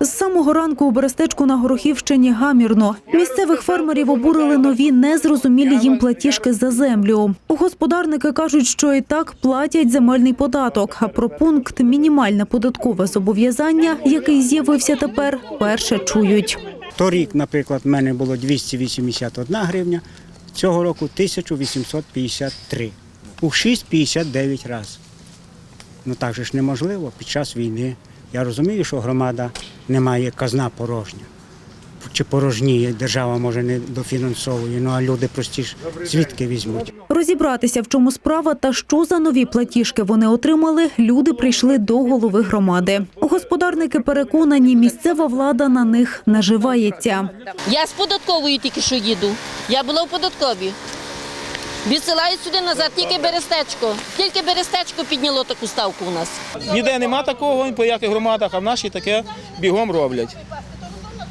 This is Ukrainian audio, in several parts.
З самого ранку у Берестечку на Горохівщині гамірно. Місцевих фермерів обурили нові незрозумілі їм платіжки за землю. Господарники кажуть, що і так платять земельний податок. А про пункт мінімальне податкове зобов'язання, який з'явився тепер, перше чують. Торік, наприклад, в мене було 281 гривня, цього року 1853. У 6,59 разів. Ну так же ж неможливо під час війни. Я розумію, що громада не має казна порожня. Чи порожніє, держава може не дофінансовує, ну а люди прості ж звідки візьмуть. Розібратися, в чому справа та що за нові платіжки вони отримали, люди прийшли до голови громади. Господарники переконані, місцева влада на них наживається. Я з податковою тільки що їду. Я була в податковій. Відсилають сюди назад тільки берестечко. Тільки берестечко підняло таку ставку у нас. Ніде нема такого, по яких громадах, а в нашій таке бігом роблять.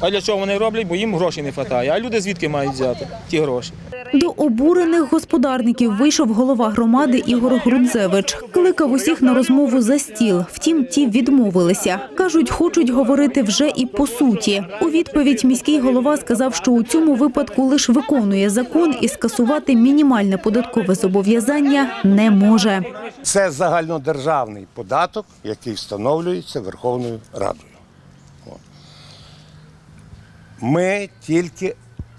А для чого вони роблять? Бо їм грошей не вистачає. А люди звідки мають взяти ті гроші? До обурених господарників вийшов голова громади Ігор Грудзевич. Кликав усіх на розмову за стіл. Втім, ті відмовилися. Кажуть, хочуть говорити вже і по суті. У відповідь міський голова сказав, що у цьому випадку лише виконує закон і скасувати мінімальне податкове зобов'язання не може. Це загальнодержавний податок, який встановлюється Верховною Радою. Ми тільки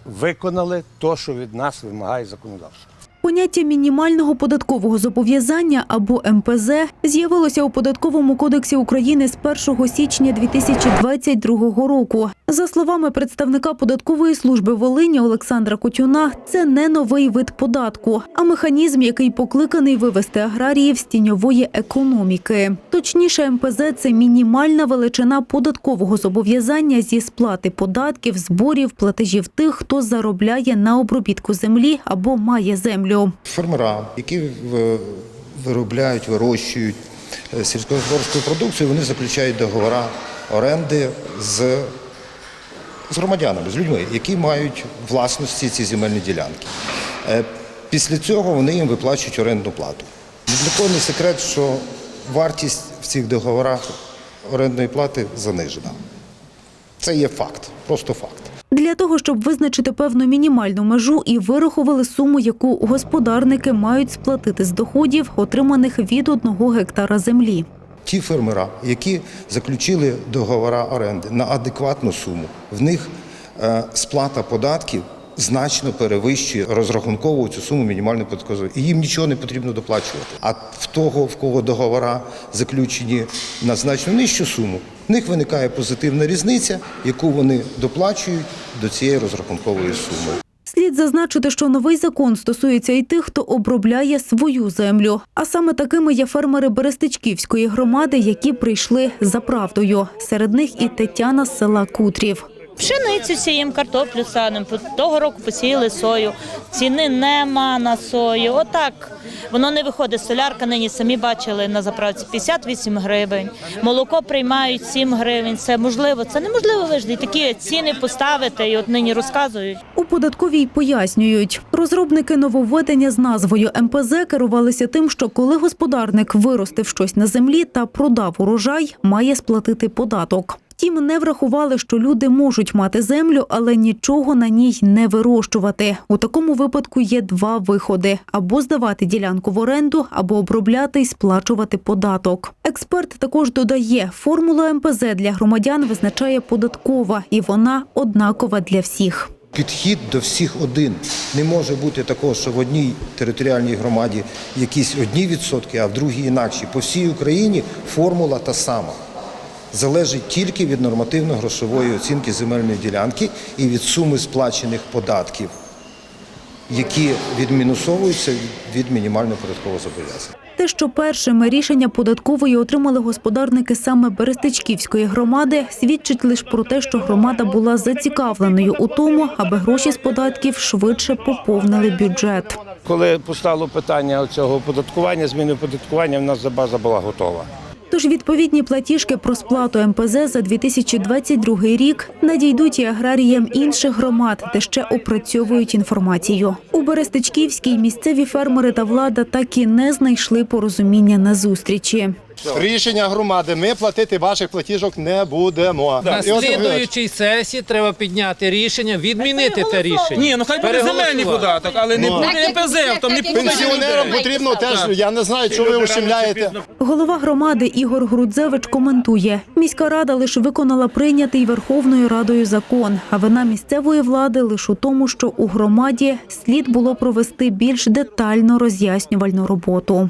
виконали те, що від нас вимагає законодавство. Поняття мінімального податкового зобов'язання або МПЗ з'явилося у податковому кодексі України з 1 січня 2022 року. За словами представника податкової служби Волині Олександра Котюна, це не новий вид податку, а механізм, який покликаний вивести аграріїв з тіньової економіки. Точніше, МПЗ це мінімальна величина податкового зобов'язання зі сплати податків, зборів, платежів тих, хто заробляє на обробітку землі або має землю. Фермера, які виробляють, вирощують е, сільськогосподарську продукцію, вони заключають договори оренди з, з громадянами, з людьми, які мають власності ці земельні ділянки. Е, Після цього вони їм виплачують орендну плату. Ні не секрет, що вартість в цих договорах орендної плати занижена. Це є факт, просто факт. Для того, щоб визначити певну мінімальну межу і вирахували суму, яку господарники мають сплатити з доходів, отриманих від одного гектара землі. Ті фермера, які заключили договори оренди на адекватну суму, в них е, сплата податків значно перевищує розрахункову цю суму мінімальної податкової, і їм нічого не потрібно доплачувати. А в того, в кого договори заключені на значно нижчу суму, в них виникає позитивна різниця, яку вони доплачують до цієї розрахункової суми. Слід зазначити, що новий закон стосується і тих, хто обробляє свою землю. А саме такими є фермери Берестичківської громади, які прийшли за правдою. Серед них і Тетяна з села Кутрів. Пшеницю сіємо, картоплю садимо. Того року посіяли сою. Ціни нема на сою. Отак. Воно не виходить. Солярка нині самі бачили на заправці 58 гривень. Молоко приймають 7 гривень. Це можливо. Це неможливо вижити. Такі ціни поставити і от нині розказують. У податковій пояснюють, розробники нововведення з назвою МПЗ керувалися тим, що коли господарник виростив щось на землі та продав урожай, має сплатити податок. Втім, не врахували, що люди можуть мати землю, але нічого на ній не вирощувати. У такому випадку є два виходи: або здавати ділянку в оренду, або обробляти і сплачувати податок. Експерт також додає, формула МПЗ для громадян визначає податкова, і вона однакова для всіх. Підхід до всіх один. Не може бути такого, що в одній територіальній громаді якісь одні відсотки, а в другій інакші. По всій Україні формула та сама. Залежить тільки від нормативно-грошової оцінки земельної ділянки і від суми сплачених податків, які відмінусовуються від мінімального податкового зобов'язання. Те, що першими рішення податкової отримали господарники саме Берестичківської громади, свідчить лише про те, що громада була зацікавленою у тому, аби гроші з податків швидше поповнили бюджет. Коли постало питання цього оподаткування, зміни оподаткування, в нас за база була готова. Тож відповідні платіжки про сплату МПЗ за 2022 рік надійдуть і аграріям інших громад, де ще опрацьовують інформацію. У Берестичківській місцеві фермери та влада так і не знайшли порозуміння на зустрічі. Рішення громади. Ми платити ваших платіжок не будемо. На І от, слідуючій сесії треба підняти рішення, відмінити те рішення. Ні, ну хай буде земельний податок, але не Ну. буде МПЗ, там не буде. Пенсіонерам потрібно теж, я не знаю, що ви ущемляєте. Голова громади Ігор Грудзевич коментує: міська рада лише виконала прийнятий Верховною Радою закон, а вина місцевої влади лише у тому, що у громаді слід було провести більш детально роз'яснювальну роботу.